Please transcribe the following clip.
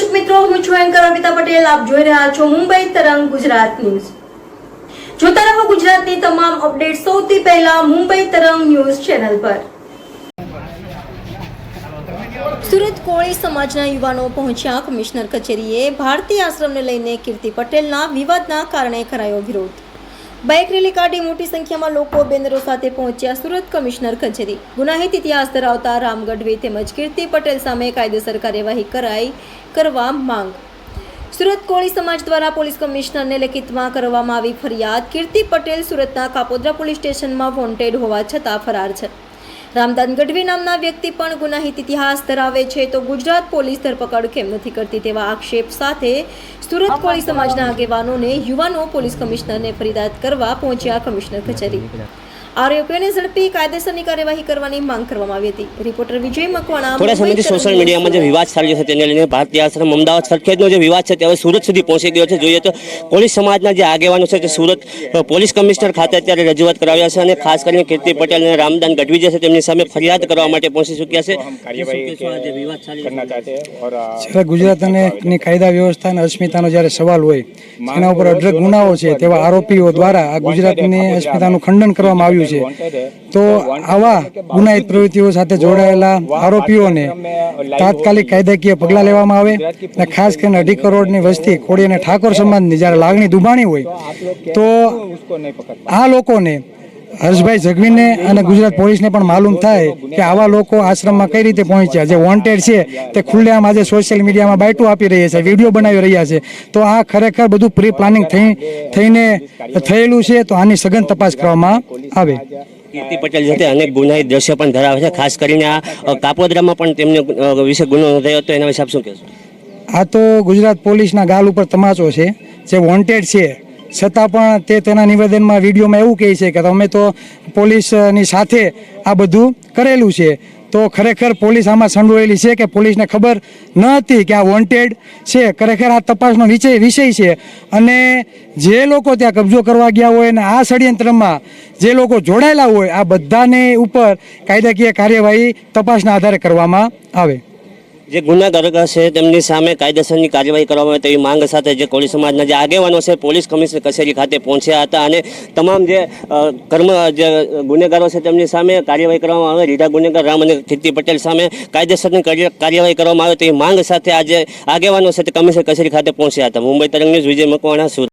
મિત્રો, હું છું એન્કર અમિતા પટેલ. આપ જોઈ રહ્યા છો મુંબઈ તરંગ ગુજરાત ન્યૂઝ. જોતા રહો ગુજરાતની તમામ અપડેટ સૌથી પહેલા મુંબઈ તરંગ ન્યૂઝ ચેનલ પર. સુરત કોળી સમાજના યુવાનો પહોંચ્યા કમિશનર કચેરીએ. ભારતીય આશ્રમને લઈને કીર્તિ પટેલના વિવાદના કારણે કરાયો વિરોધ. બાઇક રેલી કાઢી મોટી સંખ્યામાં લોકો બેનરો સાથે પહોંચ્યા સુરત કમિશનર કચેરી. ગુનાહિત ઇતિહાસ ધરાવતા રામ ગઢવી તેમજ કીર્તિ પટેલ સામે કાયદેસર કાર્યવાહી કરાઈ કરવા માંગ. સુરત કોળી સમાજ દ્વારા પોલીસ કમિશનરને લેખિતમાં કરવામાં આવી ફરિયાદ. કીર્તિ પટેલ સુરતના કાપોદ્રા પોલીસ સ્ટેશનમાં વોન્ટેડ હોવા છતાં ફરાર છે. રામદાન ગઢવી નામના વ્યક્તિ પણ ગુનાહિત ઇતિહાસ ધરાવે છે તો ગુજરાત પોલીસ ધરપકડ કેમ નથી કરતી તેવા આક્ષેપ સાથે સુરત કોળી સમાજના આગેવાનોને યુવાનો પોલીસ કમિશનરને ફરિયાદ કરવા પહોંચ્યા કમિશનર કચેરી. આરોપીઓને ઝડપી કાયદેસરની કાર્યવાહી કરવાની માંગ કરવામાં આવી હતી રિપોર્ટર વિજય મકવાણા થોડા સમયથી સોશિયલ મીડિયામાં જે વિવાદ સર્જ્યો છે તેને લઈને ભારતીય આશ્રમ અમદાવાદ સરખેજનો જે વિવાદ છે તે હવે સુરત સુધી પહોંચી ગયો છે જોઈએ તો પોલીસ સમાજના જે આગેવાનો છે તે સુરત પોલીસ કમિશનર ખાતે અત્યારે રજૂઆત કરાવ્યા છે અને ખાસ કરીને કીર્તિ પટેલ અને રામદાન ગઢવી જે છે તેમની સામે ફરિયાદ કરવા માટે પહોંચી ચૂક્યા છે ગુજરાત અને કાયદા વ્યવસ્થા અને અસ્મિતાનો જ્યારે સવાલ હોય એના ઉપર અઢળક ગુનાઓ છે તેવા આરોપીઓ દ્વારા આ ગુજરાતની અસ્મિતાનું ખંડન કરવામાં આવ્યું કર્યું છે. તો આવા ગુનાહિત પ્રવૃત્તિઓ સાથે જોડાયેલા આરોપીઓને તાત્કાલિક કાયદાકીય પગલાં લેવામાં આવે અને ખાસ કરીને અઢી કરોડની વસ્તી કોળી અને ઠાકોર સમાજની જ્યારે લાગણી દુબાણી હોય તો આ લોકોને હર્ષભાઈ જગવીને અને ગુજરાત પોલીસને પણ માલુમ થાય કે આવા લોકો આશ્રમમાં કઈ રીતે પહોંચ્યા? જે વોન્ટેડ છે તે ખુલ્લેઆમ આજે સોશિયલ મીડિયામાં બાયટું આપી રહ્યા છે વીડિયો બનાવી રહ્યા છે. તો આ ખરેખર બધું પ્રી પ્લાનિંગ થઈ થઈને થયેલું છે તો આની સઘન તપાસ કરવામાં આવે. કીર્તિ પટેલ જે અનેક ગુનાહિત દ્રશ્ય પણ ધરાવે છે ખાસ કરીને આ કાપોદરામાં કાપોદ્રામાં પણ તેમને વિશે ગુનો નોંધાયો હતો એના વિશે આપ શું કહેશો? આ તો ગુજરાત પોલીસના ગાલ ઉપર તમાચો છે. જે વોન્ટેડ છે છતાં પણ તે તેના નિવેદનમાં વિડીયોમાં એવું કહે છે કે અમે તો પોલીસની સાથે આ બધું કરેલું છે. તો ખરેખર પોલીસ આમાં સંડોવાયેલી છે કે પોલીસને ખબર ન હતી કે આ વોન્ટેડ છે? ખરેખર આ તપાસનો વિષય વિષય છે. અને જે લોકો ત્યાં કબજો કરવા ગયા હોય અને આ ષડયંત્રમાં જે લોકો જોડાયેલા હોય, આ બધાને ઉપર કાયદાકીય કાર્યવાહી તપાસના આધારે કરવામાં આવે. જે ગુનાગારક છે તેમની સામે કાયદેસરની કાર્યવાહી કરવામાં આવે તેવી માંગ સાથે જે કોળી સમાજના જે આગેવાનો છે, પોલીસ કમિશનર કચેરી ખાતે પહોંચ્યા હતા અને તમામ જે કર્મ, જે ગુનેગારો છે, તેમની સામે કાર્યવાહી કરવામાં આવે. રીઢા ગુનેગાર રામ અને કીર્તિ પટેલ સામે કાયદેસરની કાર્ય- કાર્યવાહી કરવામાં આવે તેવી માંગ સાથે આજે આગેવાનો છે, તે કમિશનર કચેરી ખાતે પહોંચ્યા હતા. મુંબઈ તરંગ ન્યૂઝ, વિજય મકવાણા, સુરત.